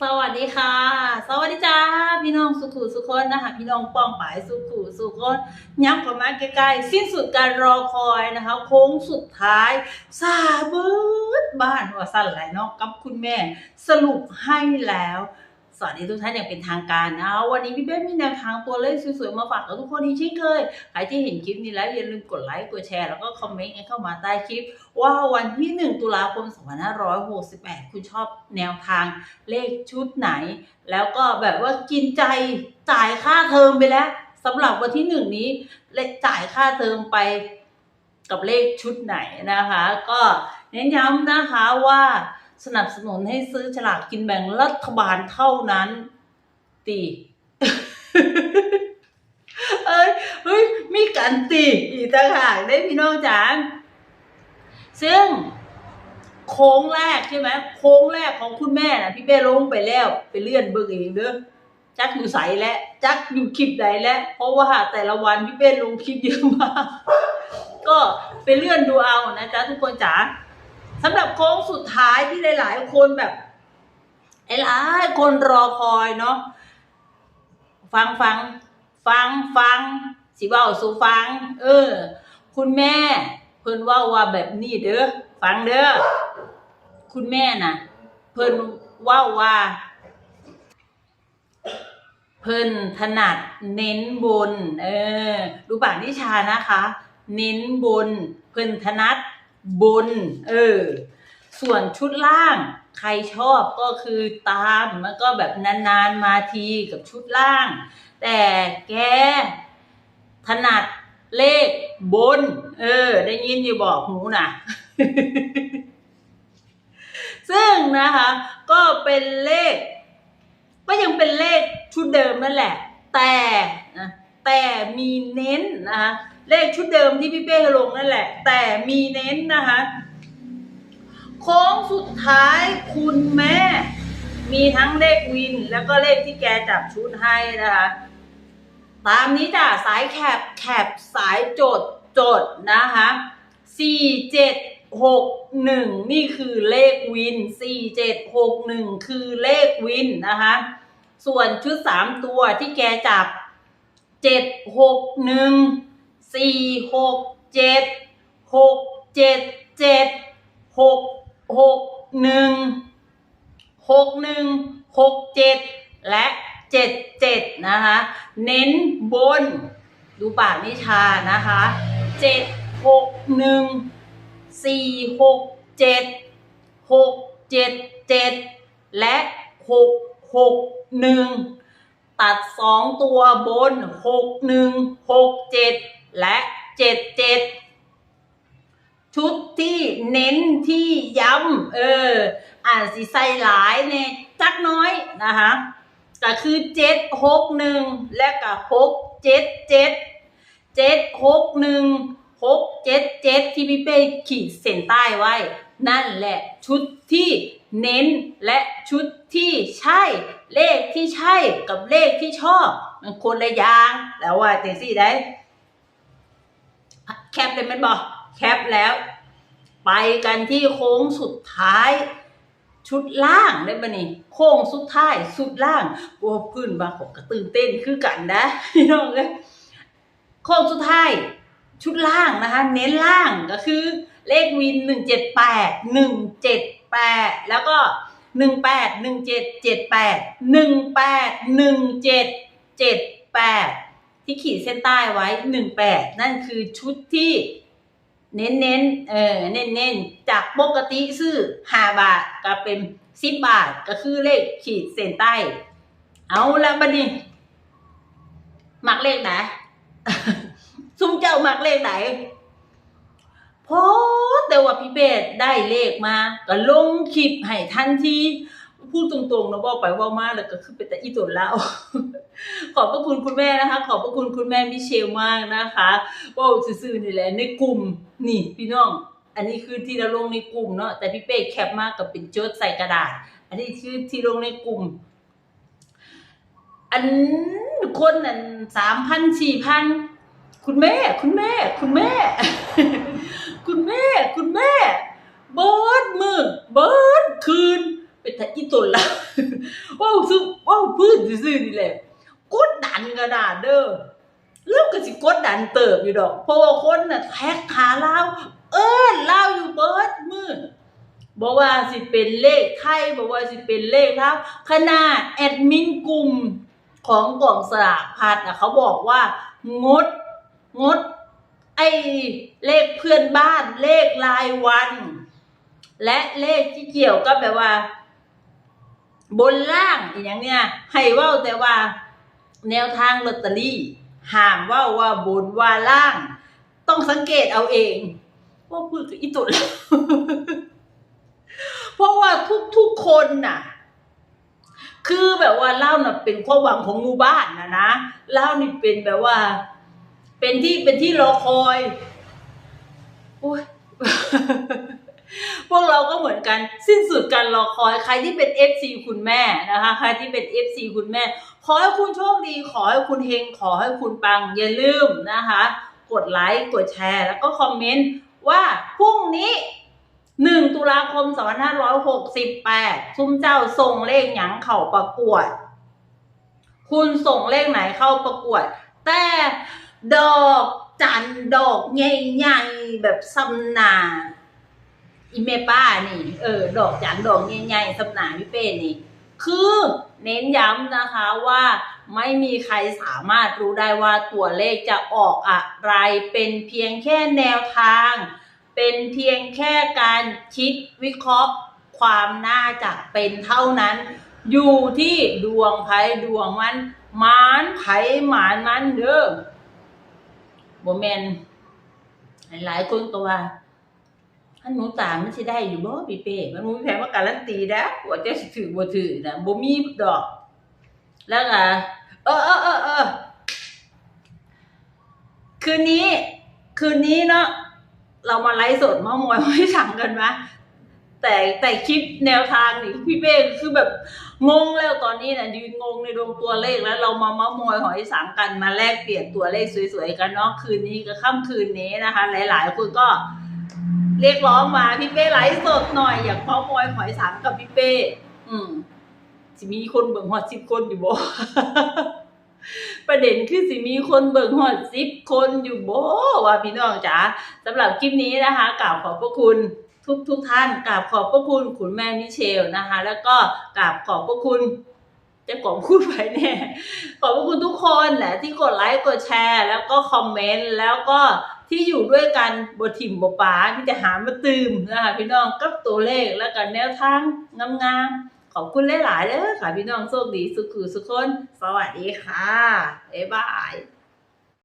สวัสดีค่ะ สวัสดีจ้าพี่น้องสุขุสุคนนะคะพี่น้องป้องปายสุขุสุคนย้ำกลับมาใกล้ๆสิ้นสุดการรอคอยนะคะ โค้งสุดท้ายซาเบิดบ้านว่าสั้นไหลยเนาะกับคุณแม่สรุปให้แล้ว สวัสดีทุกท่านอย่างเป็นทางการนะวันนี้พี่เบ้มีแนวทางตัวเลขสวยๆมาฝากกับทุกคนอีกเช่นเคยใครที่เห็นคลิปนี้แล้วอย่าลืมกดไลค์กดแชร์แล้วก็คอมเมนต์กันเข้ามาใต้คลิป ว่าวันที่ 1 ตุลาคม 2568 คุณชอบแนวทางเลขชุดไหน แล้วก็แบบว่ากินใจจ่ายค่าเทอมไปแล้วสำหรับวันที่หนึ่งนี้เลขจ่ายค่าเทอมไปกับเลขชุดไหนนะคะ ก็เน้นย้ำนะคะว่า สนับสนุนให้ซื้อฉลากกินแบ่งรัฐบาลเท่านั้น ตีเอ้ยเฮ้ยมีการตีอีกต่างหากได้พี่น้องจ๋าซึ่งโค้งแรกใช่ไหมโค้งแรกของคุณแม่นะพี่เป้ลงไปแล้ว ไปเลื่อนเบิกเองเด้อจักอยู่ใสแล้วจักอยู่คลิปใดแล้วเพราะว่าแต่ละวันพี่เป้ลงคลิปเยอะมาก ก็ไปเลื่อนดูเอานะจ๊ะทุกคนจ๋า สำหรับโค้งสุดท้ายที่หลาย ๆ คนแบบหลายคนรอคอยเนาะฟังฟังฟังฟังสิว่าสู่ฟัง เออ คุณแม่เพิ่นว่าว่าแบบนี้เด้อฟังเด้อคุณแม่น่ะ เพิ่นว่าว่า เพิ่นถนัดเน้นบน เออ ดูบาทนิชานะคะ เน้นบน เพิ่นถนัด บน เออ ส่วนชุดล่าง ใครชอบก็คือตามมันก็แบบนานๆมาทีกับชุดล่าง แต่แกถนัดเลขบน เออ ได้ยินอยู่บอกหูนะซึ่งนะคะ ก็เป็นเลข ก็ยังเป็นเลขชุดเดิมนั่นแหละ แต่นะแต่มีเน้นนะคะ เลขชุดเดิมที่พี่เป้ลงนั่นแหละ แต่มีเน้นนะคะโค้งสุดท้ายคุณแม่ มีทั้งเลขวิน แล้วก็เลขที่แกจับชุดให้นะคะ ตามนี้จ้ะสายแคบแคบสายโจดโจดนะคะสี่เจ็ดหกหนึ่งนี่คือเลขวินสี่เจ็ดหกหนึ่งคือเลขวินนะคะส่วนชุดสามตัวที่แกจับเจ็ดหกหนึ่ง สี่หกเจ็ดหกเจ็ดเจ็ดหกหกหนึ่งหกหนึ่งหกเจ็ดและเจ็ดเจ็ดนะคะ เน้นบน ดูปากนิชานะคะเจ็ดหกหนึ่งสี่หกเจ็ดหกเจ็ดเจ็ดและหกหกหนึ่งตัดสองตัวบนหกหนึ่งหกเจ็ด และเจ็ดเจ็ดชุดที่เน้นที่ย้ำเอออ่านสีใส่หลายเนี่ยจักน้อยนะคะก็คือเจ็ดหกหนึ่งและก็หกเจ็ดเจ็ดเจ็ดหกหนึ่งหกเจ็ดเจ็ดที่พี่เป้ขีดเส้นใต้ไว้ นั่นแหละชุดที่เน้นและชุดที่ใช่ เลขที่ใช่กับเลขที่ชอบ มันคนละอย่างแล้วว่าเจสี่ได้ แคปเลยมันบอกแคปแล้ว ไปกันที่โค้งสุดท้าย ชุดล่างได้ปะนี่โค้งสุดท้ายสุดล่างโอ้พื้นบางผมก็ตื่นเต้นคือกันนะพี่น้องเลยโค้งสุดท้ายชุดล่างนะคะ เน้นล่างก็คือเลขวินหนึ่งเจ็ดแปดหนึ่งเจ็ดแปดแล้วก็หนึ่งแปดหนึ่งเจ็ดเจ็ดแปดหนึ่งแปดหนึ่งเจ็ดเจ็ดแปด ที่ขีดเส้นใต้ไว้หนึ่งแปดนั่นคือชุดที่เน้นเน้นๆเออเน้นเน้นๆจากปกติซื้อห้าบาทก็เป็นสิบบาทก็คือเลขขีดเส้นใต้ เอาละบัดนี้มักเลขไหนซุ่มเจ้ามักเลขไหนพอแต่ว่าพี่เบสได้เลขมา ก็ลงคลิปให้ทันทีพูดตรงๆนะบอกไปว่ามาแล้วก็คือเป็นแต่อีตุนแล้ว ขอบพระคุณคุณแม่นะคะ ขอบพระคุณคุณแม่มิเชลมากนะคะว่าซื่อๆนี่แหละในกลุ่มนี่พี่น้อง อันนี้คือที่เราลงในกลุ่มเนาะแต่พี่เป้แคปมากกับเป็นโจทย์ใส่กระดาษ อันนี้คือที่ลงในกลุ่ม อันคนนั่นสามพันสี่พันคุณแม่ คุณแม่ คุณแม่ คุณแม่ คุณแม่เบิร์ดมือเบิร์ดคืน เป็นแต่อีตุนละว้าวซึเว้าวพื้นซื่อๆนี่แหละ ดันกระดาษเด้อแล้วก็สิกดดันเติบอยู่ดอก เพราะว่าคนน่ะแท็กหาเล่าเอิ้นเล่าอยู่เบิดมือบอกว่าสิเป็นเลขไทยบอกว่าสิเป็นเลขเล่าขนาดแอดมินกลุ่มของกล่องสลากพัดอะเขาบอกว่างดงด ไอเลขเพื่อนบ้านเลขรายวัน และเลขที่เกี่ยวกับแบบว่า บนล่างอย่างเนี้ยให้ว่าแต่ว่า แนวทางลอตเตอรี่ห้ามว่าว่าบนว่าล่าง ต้องสังเกตเอาเองว่าพูดกับอีตุดเพราะว่าทุกๆคนน่ะ คือแบบว่าเล่าน่ะเป็นความหวังของหมู่บ้านนะนะเล่านี่เป็นแบบว่า เป็นที่เป็นที่รอคอยโอ้ย พวกเราก็เหมือนกันสิ้นสุดการรอคอยใครที่เป็น FC คุณแม่นะคะใครที่เป็น FC คุณแม่ ขอให้คุณโชคดี ขอให้คุณเฮงขอให้คุณปัง อย่าลืมนะคะ กดไลค์กดแชร์ แล้วก็คอมเมนต์ว่าพรุ่งนี้1ตุลาคม 2568 ทุ่มเจ้าส่งเลขหยังเข้าประกวด คุณส่งเลขไหนเข้าประกวด แต่ดอกจันดอกใหญ่ๆแบบสำนา อีเมป้านี่ เออ ดอกจันดอกใหญ่ๆสำนาพี่เป้นี่ คือเน้นย้ำนะคะว่าไม่มีใครสามารถรู้ได้ว่าตัวเลขจะออกอะไรเป็นเพียงแค่แนวทาง เป็นเพียงแค่การคิดวิเคราะห์ความน่าจะเป็นเท่านั้น อยู่ที่ดวงไพ่ดวงมันหมานไพ่หมานมันเด้อบ่แมนหลายๆคนก็ว่า อันหนูตามมันสิได้อยู่บ่พี่เป้มันบ่มีแผนว่าการันตีนะว่าจะสิถือบ่ถือนะบ่มีดอก แล้วก็เออเออเออเออคืนนี้ คืนนี้เนาะเรามาไลฟ์สดมามอยให้สั่งกันมะแต่แต่คลิปแนวทางนี่พี่เป้คือแบบงงแล้วตอนนี้นะยืนงงในดวงตัวเลขแล้วเรามามามอยหอยสังกันมาแลกเปลี่ยนตัวเลขสวยๆกันเนาะคืนนี้กับค่ำคืนนี้นะคะ หลายๆคนก็ เรียกร้องมาพี่เป้ไลฟ์สดหน่อย อยากเมามอยหอยสังกับพี่เป้ อืมสิมีคนเบิ่งฮอดสิบคนอยู่บ่ประเด็นคือสิมีคนเบิ่งฮอดสิบคนอยู่บ่ว่าพี่น้องจ๋าสำหรับคลิปนี้นะคะกราบขอบพระคุณทุกทุกท่านกราบขอบพระคุณคุณแม่มิเชลนะคะ แล้วก็กราบขอบพระคุณเจะของพูดไปแน่ขอบพระคุณทุกคนแหละที่กดไลค์กดแชร์ แล้วก็คอมเมนต์แล้วก็ ที่อยู่ด้วยกันบถิ่มบป๋าที่จะหามาตืมนะคะพี่น้องกับตัวเลขแล้วกันแนวทางงามๆขอบคุณหลายๆเลยค่ะพี่น้องโชคดีสุขุสุขคน สวัสดีค่ะบ๊ายบาย